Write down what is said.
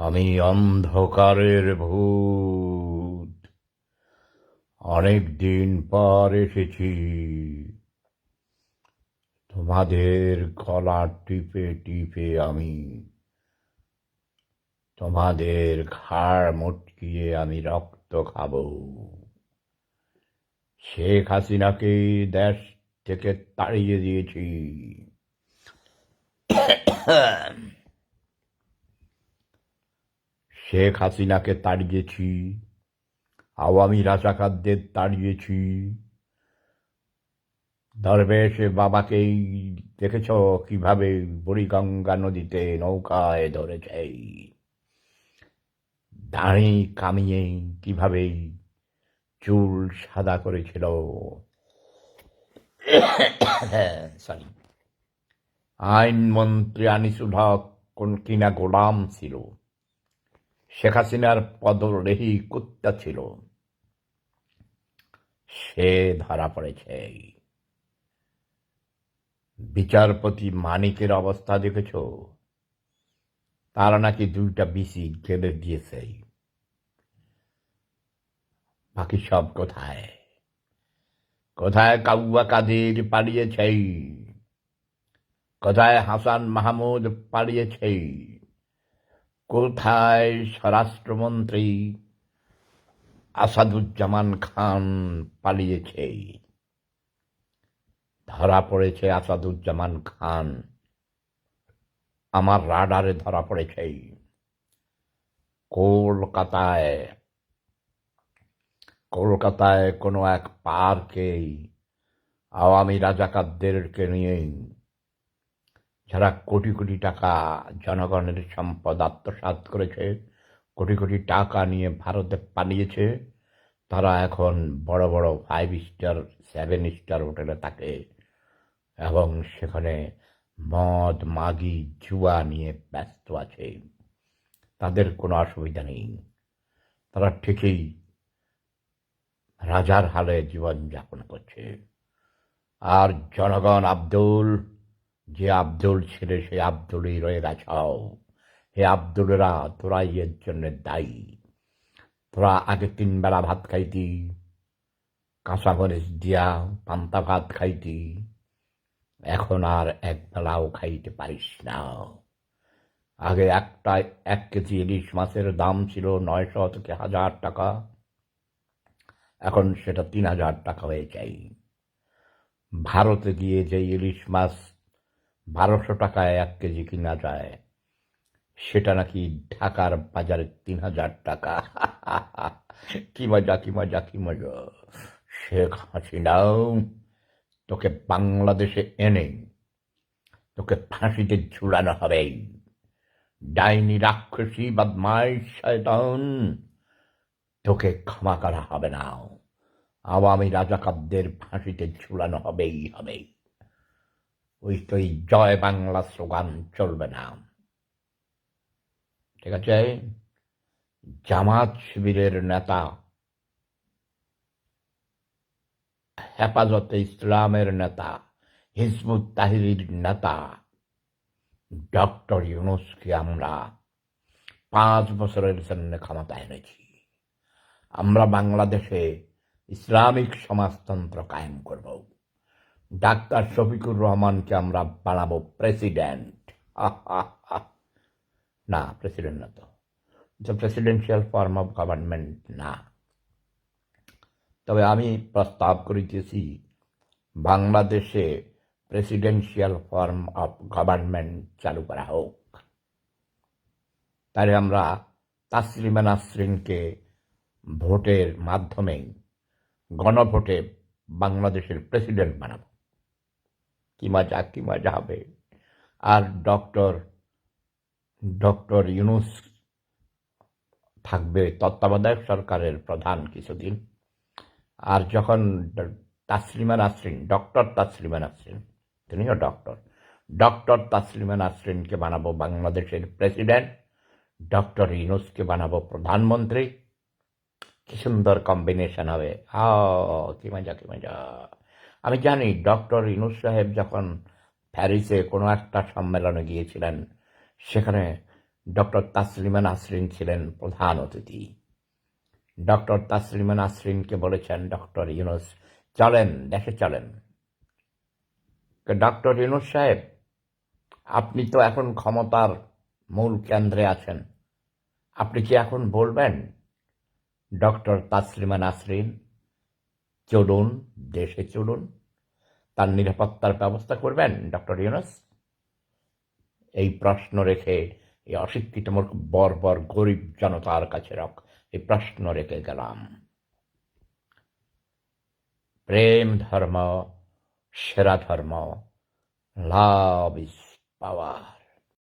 আমি অন্ধকারের ভূত। অনেক দিন পর এসেছি। তোমাদের গলা টিপে টিপে আমি, তোমাদের ঘাড় মটকিয়ে আমি রক্ত খাব। শেখ হাসিনাকে দেশ থেকে তাড়িয়ে দিয়েছি। শেখ হাসিনাকে তাড়িয়েছি, আওয়ামী রাজাকারদের তাড়িয়েছি। দরবেশ বাবাকেই দেখেছ কীভাবে বুড়িগঙ্গা নদীতে নৌকায় ধরেছে দাঁড়ি কামিয়ে কীভাবে চুল সাদা করেছিল। সরি আইনমন্ত্রী আনিসুল হক কোন কিনা গোলাম ছিল। শেখ হাসিনার পদরেহি কুত্তা ছিল। সে ধরা পড়েছে। বিচারপতি মানিকের অবস্থা দেখেছ? তারা নাকি দুইটা বিসি গেলে দিয়েছে। বাকি সব কোথায়? কোথায় কাউয়া কাদের পালিয়েছে? কোথায় হাসান মাহমুদ পালিয়েছে? কোথায় স্বরাষ্ট্রমন্ত্রী আসাদুজ্জামান খান পালিয়েছে? ধরা পড়েছে আসাদুজ্জামান খান। আমার রাডারে ধরা পড়েছে। কলকাতায় কলকাতায় কোনো এক পার্কে আওয়ামী রাজাকারদেরকে নিয়ে যারা কোটি কোটি টাকা জনগণের সম্পদ আত্মসাৎ করেছে, কোটি কোটি টাকা নিয়ে ভারতে পালিয়েছে, তারা এখন বড় বড় ফাইভ স্টার সেভেন স্টার হোটেলে থাকে এবং সেখানে মদ, মাগি, জুয়া নিয়ে ব্যস্ত আছে। তাদের কোনো অসুবিধা নেই। তারা ঠিকই রাজার হালে জীবনযাপন করছে। আর জনগণ আব্দুল যে আব্দুল ছিল সে আব্দুলই রয়ে গেছাও হে আব্দুলেরা, তোরা এর জন্য দায়ী। তোরা আগে তিন বেলা ভাত খাইতি, কাঁচা মরিচ দিয়া পান্তা ভাত খাইতি, এখন আর এক বেলাও খাইতে পারিস না। আগে একটা এক কেজি ইলিশ মাছের দাম ছিল নয়শো থেকে হাজার টাকা, এখন সেটা তিন হাজার টাকা হয়ে যায়। ভারতে গিয়ে যে ইলিশ মাছ বারোশো টাকায় এক কেজি কিনা যায়। সেটা নাকি ঢাকার বাজারে তিন হাজার টাকা। কি মজা কি মজা কি মজা। শেখ হাসিনাও তোকে বাংলাদেশে এনে তোকে ফাঁসিতে ঝুলানো হবে। ডাইনি রাক্ষসী বদমাইশ শয়তান, তোকে ক্ষমা করা হবে না। আওয়ামী রাজাকারদের ফাঁসিতে ঝুলানো হবেই হবে ওই তো এই জয় বাংলা স্লোগান চলবে না। ঠিক আছে? জামাত শিবিরের নেতা হেফাজতে ইসলামের নেতা, হিজবুত তাহিরির নেতা, ডক্টর ইউনুসকে আমরা পাঁচ বছরের জন্য ক্ষমতা এনেছি। আমরা বাংলাদেশে ইসলামিক সমাজতন্ত্র কায়েম করব। ডাক্তার শফিকুর রহমানকে আমরা বানাবো প্রেসিডেন্ট। না প্রেসিডেন্ট না তো। প্রেসিডেন্সিয়াল ফর্ম অফ গভর্নমেন্ট না। তবে আমি প্রস্তাব করিতেছি, বাংলাদেশে প্রেসিডেন্সিয়াল ফর্ম অফ গভর্নমেন্ট চালু করা হোক। তাহলে আমরা তাসলিমা নাসরিনকে ভোটের মাধ্যমে গণভোটে বাংলাদেশের প্রেসিডেন্ট বানাবো। কি মজা কি মজা হবে আর ডক্টর ডক্টর ইউনুস থাকবে তত্ত্বাবধায়ক সরকারের প্রধান কিছুদিন। আর যখন তাসলিমা নাসরিন, ডক্টর তাসলিমা নাসরিন, তিনিও ডক্টর ডক্টর তাসলিমা নাসরিনকে বানাবো বাংলাদেশের প্রেসিডেন্ট, ডক্টর ইউনুসকে বানাবো প্রধানমন্ত্রী। কি সুন্দর কম্বিনেশন হবে। আ কি মজা কি মজা আমি জানি ডক্টর ইনুস সাহেব যখন প্যারিসে কোনো একটা সম্মেলনে গিয়েছিলেন, সেখানে ডক্টর তাসলিমা নাসরিন ছিলেন প্রধান অতিথি। ডক্টর তাসলিমা নাসরিনকে বলেছেন, ডক্টর ইউনুস চলেন, দেশে চলেন। ডক্টর ইউনুস সাহেব, আপনি তো এখন ক্ষমতার মূল কেন্দ্রে আছেন। আপনি কি এখন বলবেন, ডক্টর তাসলিমা নাসরিন চলুন, দেশে চলুন। তার নিরাপত্তার ব্যবস্থা করবেন ডক্টর ইউনুস। এই প্রশ্ন রেখে, এই অশিক্ষিত মূর্খ, বর্বর, গরিব জনতার কাছে রক, এই প্রশ্ন রেখে গেলাম। প্রেম ধর্ম, সেরা ধর্ম, লাভ ইজ পাওয়ার।